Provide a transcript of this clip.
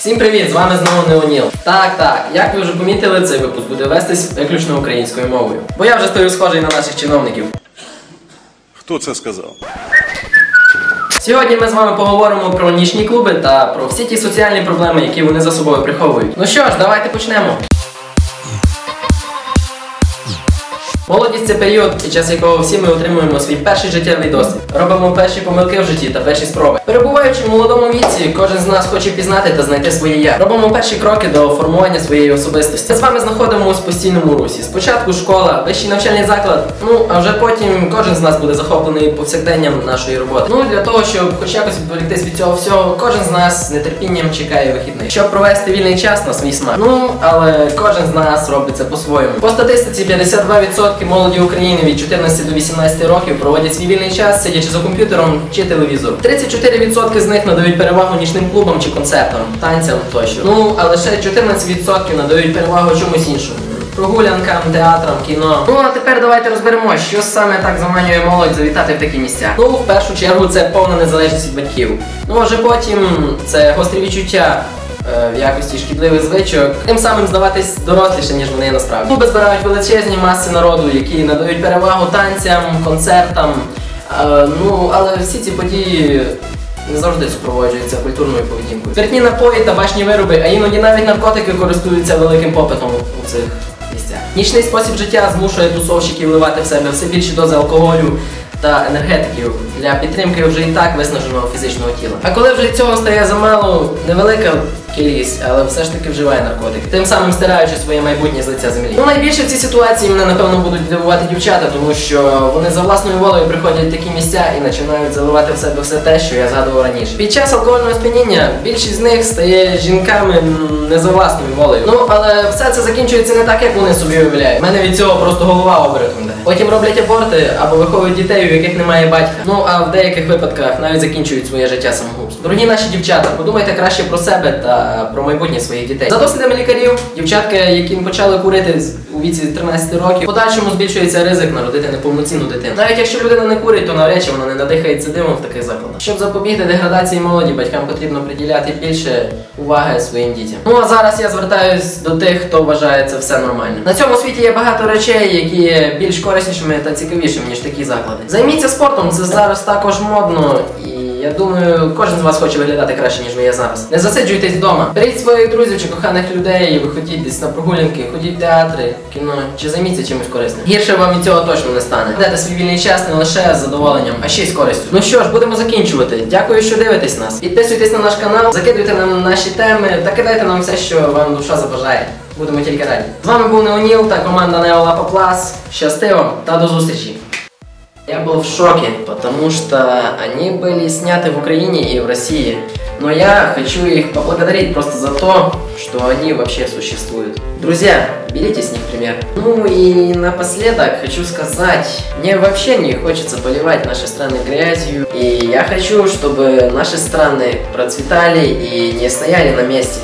Всім привіт! З вами знову Неоніл. Так, так, як ви вже помітили, цей випуск буде вестись виключно українською мовою. Бо я вже стою схожий на наших чиновників. Хто це сказав? Сьогодні ми з вами поговоримо про нічні клуби та про всі ті соціальні проблеми, які вони за собою приховують. Ну що ж, давайте почнемо. Молодість це період, під час якого всі ми отримуємо свій перший життєвий досвід, робимо перші помилки в житті та перші спроби. Перебуваючи в молодому віці, кожен з нас хоче пізнати та знайти своє я. Робимо перші кроки до формування своєї особистості. Ми з вами знаходимося в постійному русі. Спочатку школа, вищий навчальний заклад. Ну а вже потім кожен з нас буде захоплений повсякденням нашої роботи. Ну для того, щоб хоч якось відволіктись від цього всього, кожен з нас з нетерпінням чекає вихідних, щоб провести вільний час на свій смак. Ну але кожен з нас робить це по-своєму. По статистиці 52% молоді України від 14 до 18 років проводять свій вільний час, сидячи за комп'ютером чи телевізором. 34% з них надають перевагу нічним клубам чи концертам, танцям тощо. Ну а лише 14% надають перевагу чомусь іншому. Прогулянкам, театрам, кіно. Ну а тепер давайте розберемо, що саме так заманює молодь завітати в такі місця. Ну, в першу чергу, це повна незалежність від батьків. Ну а вже потім це гострі відчуття в якості шкідливих звичок, тим самим здаватись доросліше, ніж вони насправді. Клуби збирають величезні маси народу, які надають перевагу танцям, концертам. Е, ну, але всі ці події не завжди супроводжуються культурною поведінкою. Спиртні напої, табачні вироби, а іноді навіть наркотики користуються великим попитом у цих місцях. Нічний спосіб життя змушує тусовщиків вливати в себе все більші дози алкоголю та енергетиків для підтримки вже і так виснаженого фізичного тіла. А коли вже цього стає замало, невелика кількість, але все ж таки вживає наркотики, тим самим стираючи своє майбутнє з лиця землі. Ну найбільше в цій ситуації мене напевно будуть дивувати дівчата, тому що вони за власною волею приходять в такі місця і починають заливати в себе все те, що я згадував раніше. Під час алкогольного сп'яніння більшість з них стає жінками не за власною волею. Ну але все це закінчується не так, як вони собі уявляють. У мене від цього просто голова обертом. Потім роблять аборти або виховують дітей, у яких немає батька. Ну а в деяких випадках навіть закінчують своє життя самогубством. Дорогі наші дівчата, подумайте краще про себе та про майбутнє своїх дітей. За дослідами лікарів, дівчатки, які почали курити у віці 13 років, в подальшому збільшується ризик народити неповноцінну дитину. Навіть якщо людина не курить, то навряд чи вона не надихається димом в таких закладах. Щоб запобігти деградації молоді, батькам потрібно приділяти більше уваги своїм дітям. Ну а зараз я звертаюсь до тих, хто вважає це все нормально. На цьому світі є багато речей, які більш кориснішими та цікавішими, ніж такі заклади. Займіться спортом, це зараз також модно і. Я думаю, кожен з вас хоче виглядати краще, ніж ви є зараз. Не засиджуйтесь вдома. Беріть своїх друзів чи коханих людей, виходіть десь на прогулянки, ходіть в театри, кіно чи займіться чимось корисним. Гірше вам від цього точно не стане. Дайте свій вільний час не лише з задоволенням, а ще й з користю. Ну що ж, будемо закінчувати. Дякую, що дивитесь нас. Підписуйтесь на наш канал, закидуйте нам наші теми та кидайте нам все, що вам душа забажає. Будемо тільки раді. З вами був Неоніл та команда Неолапа Плас. Щасти вам та до зустрічі! Я был в шоке, потому что они были сняты в Украине и в России. Но я хочу их поблагодарить просто за то, что они вообще существуют. Друзья, берите с них пример. Ну и напоследок хочу сказать, мне вообще не хочется поливать наши страны грязью. И я хочу, чтобы наши страны процветали и не стояли на месте.